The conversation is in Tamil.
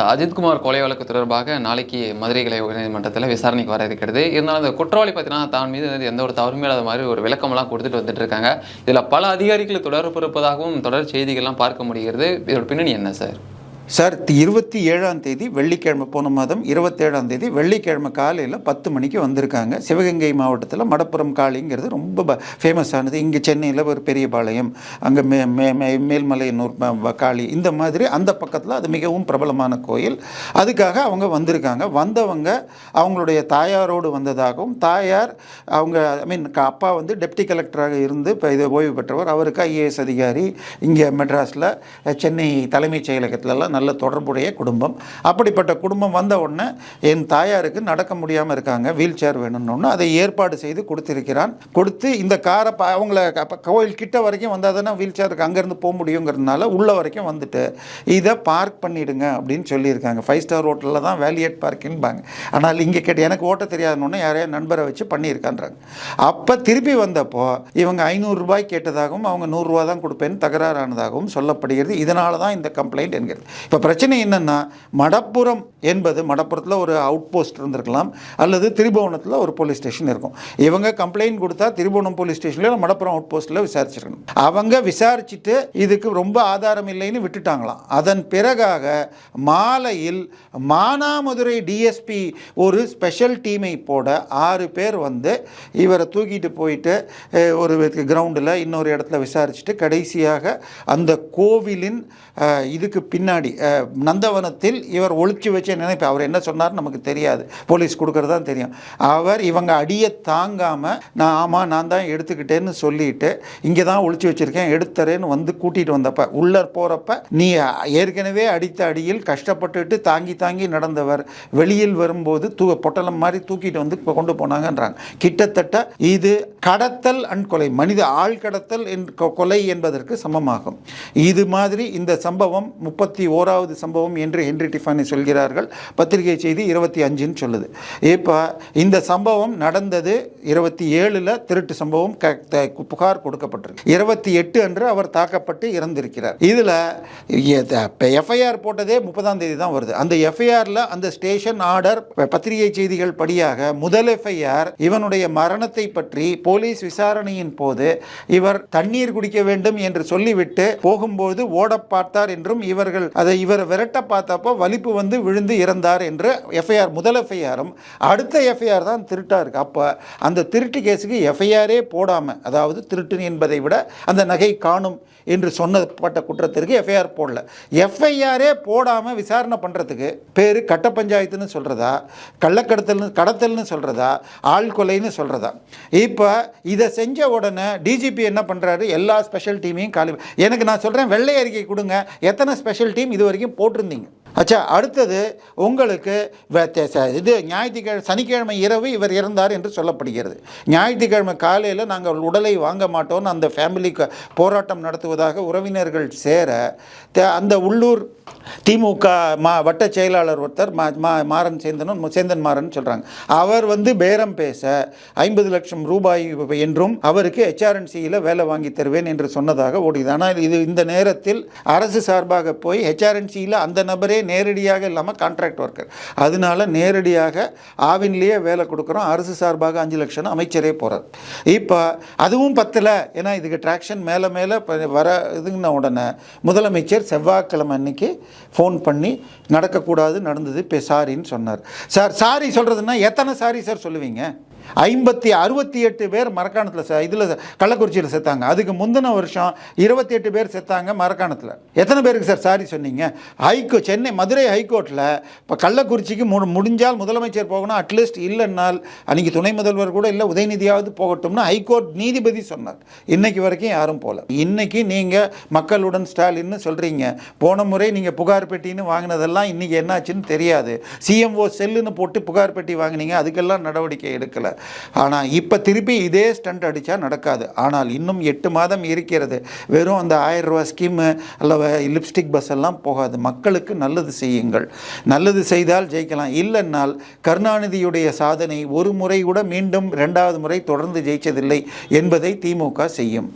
அஜித்குமார் கொலை வழக்கு தொடர்பாக நாளைக்கு மதுரை கிளை உயர்நீதிமன்றத்தில் விசாரணைக்கு வர இருக்கிறது. இருந்தாலும் அந்த குற்றவாளி பார்த்தீங்கன்னா தான் மீது எந்த ஒரு தவறுமே இல்லாத மாதிரி ஒரு விளக்கமெல்லாம் கொடுத்துட்டு வந்துட்டு இருக்காங்க. இதில் பல அதிகாரிகள் தொடர்பு இருப்பதாகவும் தொடர் செய்திகள்லாம் பார்க்க முடிகிறது. இதோட பின்னணி என்ன சார்? சார் இருபத்தி ஏழாம் தேதி வெள்ளிக்கிழமை போன மாதம் இருபத்தேழாம் தேதி வெள்ளிக்கிழமை காலையில் பத்து மணிக்கு வந்திருக்காங்க. சிவகங்கை மாவட்டத்தில் மடப்புறம் காளிங்கிறது ரொம்ப ஃபேமஸானது இங்கே சென்னையில் ஒரு பெரிய பாளையம் அங்கே மே மே மே- மேல்மலையனூர் காளி இந்த மாதிரி அந்த பக்கத்தில் அது மிகவும் பிரபலமான கோயில். அதுக்காக அவங்க வந்திருக்காங்க. வந்தவங்க அவங்களுடைய தாயாரோடு வந்ததாகவும் தாயார் அவங்க ஐ மீன் அப்பா வந்து டெப்டி கலெக்டராக இருந்து இப்போ இது ஓய்வு பெற்றவர். அவருக்கு ஐஏஎஸ் அதிகாரி. இங்கே மெட்ராஸில் சென்னை தலைமைச் செயலகத்திலலாம் நல்ல தொடர்புடைய குடும்பம். அப்படிப்பட்ட குடும்பம் வந்த உடனே என் தாயாருக்கு நடக்க முடியாமல் இருக்காங்க. வீல் சேர் வேணும்னு அதை ஏற்பாடு செய்து கொடுத்திருக்கிறான். கொடுத்து இந்த காரை ப- அவங்கள கோயில் கிட்ட வரைக்கும் வந்தால் தானே வீல் சேருக்கு அங்கேருந்து போக முடியுங்கிறதுனால உள்ள வரைக்கும் வந்துட்டு இதை பார்க் பண்ணிடுங்க அப்படின்னு சொல்லியிருக்காங்க. ஃபைவ் ஸ்டார் ஹோட்டலில் தான் வேலியேட் பார்க்கின்பாங்க. ஆனால் இங்கே கேட்டு எனக்கு ஓட்ட தெரியாதுன்னு யாரையா நண்பரை வச்சு பண்ணியிருக்கான்றாங்க. அப்போ திருப்பி வந்தப்போ இவங்க ஐநூறுரூபாய் கேட்டதாகவும் அவங்க நூறுரூவா தான் கொடுப்பேன்னு தகராறானதாகவும் சொல்லப்படுகிறது. இதனால தான் இந்த கம்ப்ளைண்ட் என்கிறது. இப்போ பிரச்சனை என்னென்னா மடப்புறம் என்பது மடப்புறத்தில் ஒரு அவுட் போஸ்ட் இருந்திருக்கலாம் அல்லது திரிபுவனத்தில் ஒரு போலீஸ் ஸ்டேஷன் இருக்கும். இவங்க கம்ப்ளைண்ட் கொடுத்தா திரிபுவனம் போலீஸ் ஸ்டேஷன்ல மடப்புறம் அவுட் போஸ்ட்டில் விசாரிச்சிருக்கணும். அவங்க விசாரிச்சுட்டு இதுக்கு ரொம்ப ஆதாரம் இல்லைன்னு விட்டுட்டாங்களாம். அதன் பிறகாக மாலையில் மானாமதுரை டிஎஸ்பி ஒரு ஸ்பெஷல் டீமை போட ஆறு பேர் வந்து இவரை தூக்கிட்டு போயிட்டு ஒரு கிரவுண்டில் இன்னொரு இடத்துல விசாரிச்சுட்டு கடைசியாக அந்த கோவிலின் இதுக்கு பின்னாடி நந்தவனத்தில் இவர் ஒழிச்சு வச்ச நினைப்பு. அவர் என்ன சொன்னார் நமக்கு தெரியாது. போலீஸ் கொடுக்கறது தான் தெரியும். அவர் இவங்க அடியை தாங்காமல் நான் ஆமாம் நான் தான் எடுத்துக்கிட்டேன்னு சொல்லிட்டு இங்கே தான் ஒழிச்சு வச்சிருக்கேன் எடுத்துறேன்னு வந்து கூட்டிகிட்டு வந்தப்ப உள்ளே போகிறப்ப நீ ஏற்கனவே அடித்த அடியில் கஷ்டப்பட்டுட்டு தாங்கி தாங்கி நடந்தவர் வெளியில் வரும்போது தூ பொட்டலம் மாதிரி தூக்கிட்டு வந்து இப்போ கொண்டு போனாங்கன்றாங்க. கிட்டத்தட்ட இது கடத்தல் அண்ட் கொலை மனித ஆள் கடத்தல் என் கொ- கொலை என்பதற்கு சமமாகும். இது மாதிரி இந்த சம்பவம் முப்பத்தி ஓ ஓராவது சம்பவம் என்று ஹென்றி டிஃபானி சொல்கிறார்கள். பத்திரிகை செய்தி இருபத்தி அஞ்சுன்னு சொல்லுது. இப்போ இந்த சம்பவம் நடந்தது இருபத்தி ஏழில் திருட்டு சம்பவம் புகார் கொடுக்கப்பட்டிருக்கு. இருபத்தி எட்டு அன்று அவர் தாக்கப்பட்டு இறந்திருக்கிறார். இதில் எஃப்ஐஆர் போட்டதே முப்பதாம் தேதி தான் வருது. அந்த எஃப்ஐஆரில் அந்த ஸ்டேஷன் ஆர்டர் பத்திரிகை செய்திகள் படியாக முதல் எஃப்ஐஆர் இவனுடைய மரணத்தை பற்றி போலீஸ் விசாரணையின் போது இவர் தண்ணீர் குடிக்க வேண்டும் என்று சொல்லிவிட்டு போகும்போது ஓட பார்த்தார் என்றும் இவர்கள் அதை இவர் விரட்ட பார்த்தப்போ வலிப்பு வந்து விழுந்து இறந்தார் என்று எஃப்ஐஆர் முதல் எஃப்ஐஆரும் அடுத்த எஃப்ஐஆர் தான் திருட்டாக இருக்குது அப்போ அந்த திருட்டு கேஸுக்கு எஃப்ஐஆரே போடாமல் அதாவது திருட்டு என்பதை விட அந்த நகை காணும் என்று சொன்னப்பட்ட குற்றத்திற்கு எஃப்ஐஆர் போடல. எஃப்ஐஆரே போடாமல் விசாரணை பண்ணுறதுக்கு பேர் கட்ட பஞ்சாயத்துன்னு சொல்கிறதா கள்ளக்கடத்தல்னு கடத்தல்னு சொல்கிறதா ஆள் கொலைன்னு சொல்கிறதா இப்போ இதை செஞ்ச உடனே டிஜிபி என்ன பண்ணுறாரு எல்லா ஸ்பெஷல் டீமையும் காலி எனக்கு நான் சொல்கிறேன் வெள்ளை அறிக்கை கொடுங்க. எத்தனை ஸ்பெஷல் டீம் இது வரைக்கும் போட்டிருந்தீங்க. அச்சா அடுத்தது உங்களுக்கு இது ஞாயிற்றுக்கிழமை சனிக்கிழமை இரவு இவர் இறந்தார் என்று சொல்லப்படுகிறது. ஞாயிற்றுக்கிழமை காலையில் நாங்கள் உடலை வாங்க மாட்டோம்னு அந்த ஃபேமிலிக்கு போராட்டம் நடத்துவதாக உறவினர்கள் சேர அந்த உள்ளூர் திமுக மா வட்ட செயலாளர் ஒருத்தர் மா மா- மாறன் சேந்தனும் சேந்தன் மாறன் சொல்கிறாங்க அவர் வந்து பேரம் பேச ஐம்பது லட்சம் ரூபாய் என்றும் அவருக்கு ஹெச்ஆர்என்சியில் வேலை வாங்கி தருவேன் என்று சொன்னதாக ஓடுகிறது ஆனால் இது இந்த நேரத்தில் அரசு சார்பாக போய் ஹெச்ஆர்என்சியில் அந்த நபரே நேரடியாக இல்லாமல் கான்ட்ராக்ட் ஒர்க்கர் அதனால நேரடியாக ஆவின்லேயே வேலை கொடுக்குறோம். அரசு சார்பாக அஞ்சு லட்சம் அமைச்சரே போகிறார் இப்போ அதுவும் பத்தில். ஏன்னா இதுக்கு ட்ராக்ஷன் மேலே மேலே வர இதுங்கின உடனே முதலமைச்சர் செவ்வாய்க்கிழமை அன்னைக்கு ஃபோன் பண்ணி நடக்கக்கூடாது நடந்தது இப்போ சாரின்னு சொன்னார். சார் சாரி சொல்கிறதுனா எத்தனை சாரி சார் சொல்லுவீங்க? ஐம்பத்தி அறுபத்தி எட்டு பேர் மரக்காணத்தில் இதில் கள்ளக்குறிச்சியில் செத்தாங்க. அதுக்கு முந்தின வருஷம் இருபத்தி எட்டு பேர் செத்தாங்க மரக்காணத்தில். எத்தனை பேருக்கு சார் சாரி சொன்னீங்க? ஹைகோ சென்னை மதுரை ஹைகோர்ட்டில் இப்போ கள்ளக்குறிச்சிக்கு மு முடிஞ்சால் முதலமைச்சர் போகணும் அட்லீஸ்ட் இல்லைன்னால் அன்றைக்கி துணை முதல்வர் கூட இல்லை உதயநிதியாவது போகட்டும்னு ஹைகோர்ட் நீதிபதி சொன்னார். இன்னைக்கு வரைக்கும் யாரும் போகல இன்னைக்கு நீங்கள் மக்களுடன் ஸ்டாலின்னு சொல்கிறீங்க போன முறை நீங்கள் புகார் பெட்டின்னு வாங்கினதெல்லாம் இன்றைக்கி என்னாச்சுன்னு தெரியாது. சிஎம்ஓ செல்லுன்னு போட்டு புகார் பெட்டி வாங்கினீங்க அதுக்கெல்லாம் நடவடிக்கை எடுக்கலை. ஆனால் இப்போ திருப்பி இதே ஸ்டண்ட் அடித்தா நடக்காது. ஆனால் இன்னும் எட்டு மாதம் இருக்கிறது. வெறும் அந்த ஆயிரம் ரூபா ஸ்கீமு அல்லவா லிப்ஸ்டிக் பஸ் எல்லாம் போகாது. மக்களுக்கு நல்லது செய்யுங்கள். நல்லது செய்தால் ஜெயிக்கலாம். இல்லைன்னால் கருணாநிதியுடைய சாதனை ஒரு முறை கூட மீண்டும் ரெண்டாவது முறை தொடர்ந்து ஜெயிச்சதில்லை என்பதை திமுக செய்யும்.